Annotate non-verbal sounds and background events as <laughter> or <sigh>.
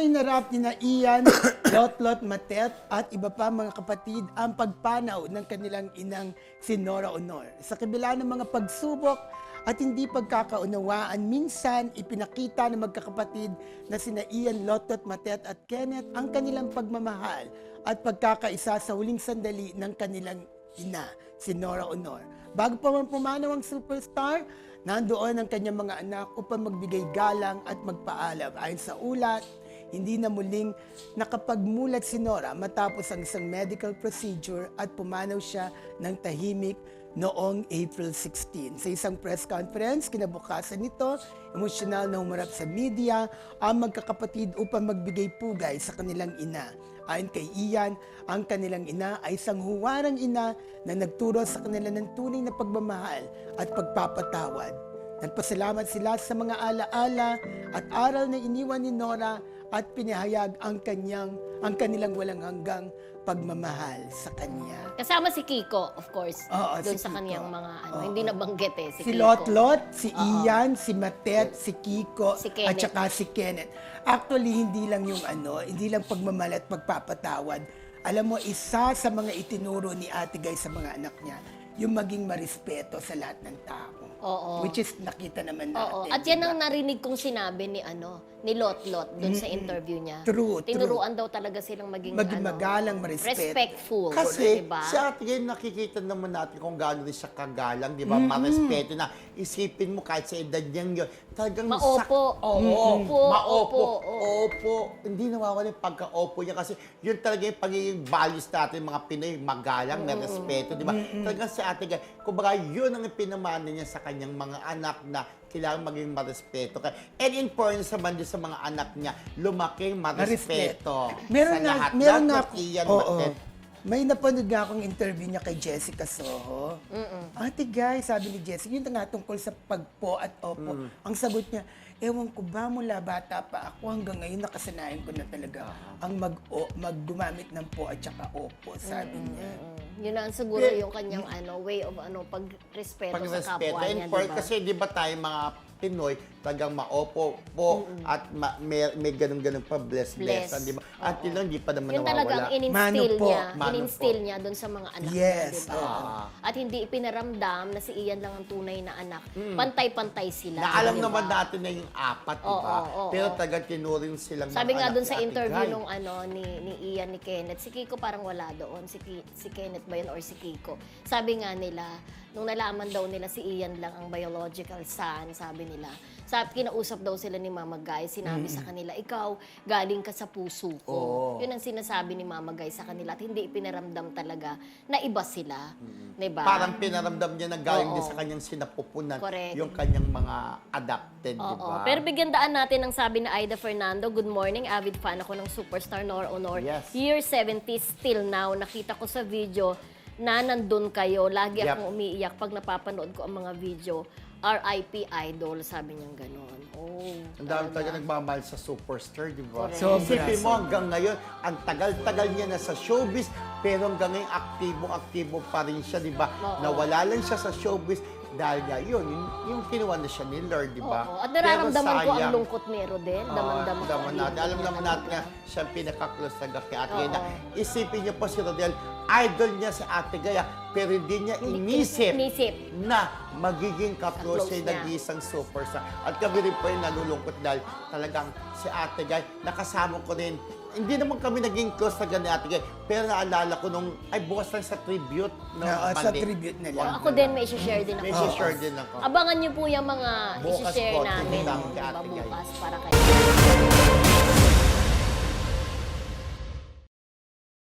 Patuloy na rap ni na Ian, <coughs> Lotlot Matet at iba pa mga kapatid ang pagpanaw ng kanilang inang si Nora Honor. Sa kabila ng mga pagsubok at hindi pagkakaunawaan, minsan ipinakita ng magkakapatid na sina Ian, Lotlot Matet at Kenneth ang kanilang pagmamahal at pagkakaisa sa huling sandali ng kanilang ina, si Nora Honor. Bago pa man pumanaw ang superstar, nandoon ang kanyang mga anak upang magbigay galang at magpaalam. Ayon sa ulat, hindi na muling nakapagmulat si Nora matapos ang isang medical procedure at pumanaw siya ng tahimik noong April 16. Sa isang press conference, kinabukasan nito, emosyonal na humarap sa media ang magkakapatid upang magbigay pugay sa kanilang ina. Ayon kay Ian, ang kanilang ina ay isang huwarang ina na nagturo sa kanila ng tunay na pagmamahal at pagpapatawad. Nagpasalamat sila sa mga alaala at aral na iniwan ni Nora at pinahayag ang kanyang ang kanilang walang hanggang pagmamahal sa kanya. Kasama si Kiko, of course. Oo, doon si sa Kiko. kaniyang mga ano, Oo. hindi nabanggit eh, si, Si Kiko. Lotlot, si Ian, si Matet, si Kiko, Si at saka si Kenneth. Actually, hindi lang yung ano, hindi lang pagmamahal at pagpapatawad. Alam mo, isa sa mga itinuro ni Ate Guy sa mga anak niya, yung maging marespeto sa lahat ng tao. Oo. Which is nakita naman natin. Oo. At yan ang narinig kong sinabi ni ano, ni Lotlot doon sa interview niya. True, Tinuruan daw talaga silang maging Maging ano, magalang, marespeto. respectful. Kasi diba? Ate Gay, nakikita naman natin kung gaano rin siya kagalang, di ba? Marespeto na. Isipin mo kahit sa edad niyang yun, talagang Maopo. sak- Oo. Opo, Maopo. opo, Opo. Hindi nawawala yung pagka-opo niya kasi yun talaga yung pagiging values natin mga Pinoy, magalang, may respeto, di ba? Talagang Ate Gay, kumbaga yun ang pinamana niya sa kanyang mga anak na kailangan maging marespeto. And in fairness naman din sa mga anak niya, lumaking marespeto. Meron sa nga, lahat. meron ng Ian oo. Matet. May napanood nga akong interview niya kay Jessica Soho. Ate guys, sabi ni Jessica, yun nga tungkol sa pagpo at opo. Mm. Ang sagot niya, ewan ko ba mula bata pa ako hanggang ngayon nakasanayan ko na talaga ang mag, o, mag gumamit ng po at saka opo, sabi niya. Mm. Yun ang siguro Pero- yung kanyang ano way of ano pagrespeto sa pagrespeto. kapwa And niya, for, diba? kasi di ba tayo mga Pinoy, tagang maopo po at ma, may, may ganun-ganun pa bless Bless. bless, di ba? At yun lang, di pa naman Yun talaga ang nawawala. in-instill Mano po, niya. mano In-instill po. niya doon sa mga anak Yes, niya, diba? oo. At hindi ipinaramdam na si Ian lang ang tunay na anak. Pantay-pantay sila. na alam diba? naman natin na yung apat, di ba? Oo, oo, Pero oo. taga tinuring silang Sabi mga nga anak doon sa ni Ate interview Guy. nung ano ni ni Ian ni Kenneth, si Kiko parang wala doon. Si Ki- si Kenneth ba yun or si Kiko? Sabi nga nila, nung nalaman daw nila si Ian lang ang biological son, sabi nila. Sabi, kinausap daw sila ni Mama Guy, sinabi sa kanila, ikaw, galing ka sa puso ko. Oo. Yun ang sinasabi ni Mama Guy sa kanila at hindi ipinaramdam talaga na iba sila. Diba? Parang pinaramdam niya na galing Oo. din sa kanyang sinapupunan Correct. yung kanyang mga adapted, di Oo. ba? Pero bigyan daan natin ang sabi ni Aida Fernando, Good morning, avid fan ako ng superstar Nora Honor. Yes. Year 70 still now. Nakita ko sa video na nandun kayo. Lagi Yep. akong umiiyak pag napapanood ko ang mga video. RIP Idol, sabi niyang ganon. Oh, Ang dami talaga nagmamahal sa superstar, di ba? Correct. Sobra, Isipin mo hanggang ngayon, ang tagal-tagal niya na sa showbiz, pero hanggang ngayon aktibo-aktibo pa rin siya, di ba? Oo. Nawala lang siya sa showbiz dahil nga yun, yung, yung kinuha na siya ni Lord, di ba? Oo. At nararamdaman ko ang lungkot ni Rodel. Daman-daman ko. daman ang natin. Alam niya naman natin na siya ang pinaka-close talaga kay Ate Oo. Gaya. Isipin niyo po si Rodel, idol niya si Ate Gaya, pero hindi niya inisip, Inisip. na magiging kaklose Close siya niya. nag-iisang superstar. At kami rin po yung nalulungkot dahil talagang si Ate Gay, nakasama ko rin. Hindi naman kami naging close na ni Ate Gay, pero naalala ko nung, ay bukas lang sa tribute. No, Na, sa tribute nila. Ako din, may isi-share din ako. May share din ako. Abangan niyo po yung mga Bukas isi-share po, namin. tingnan namin kay Diba, Ate Guy. bukas para kayo.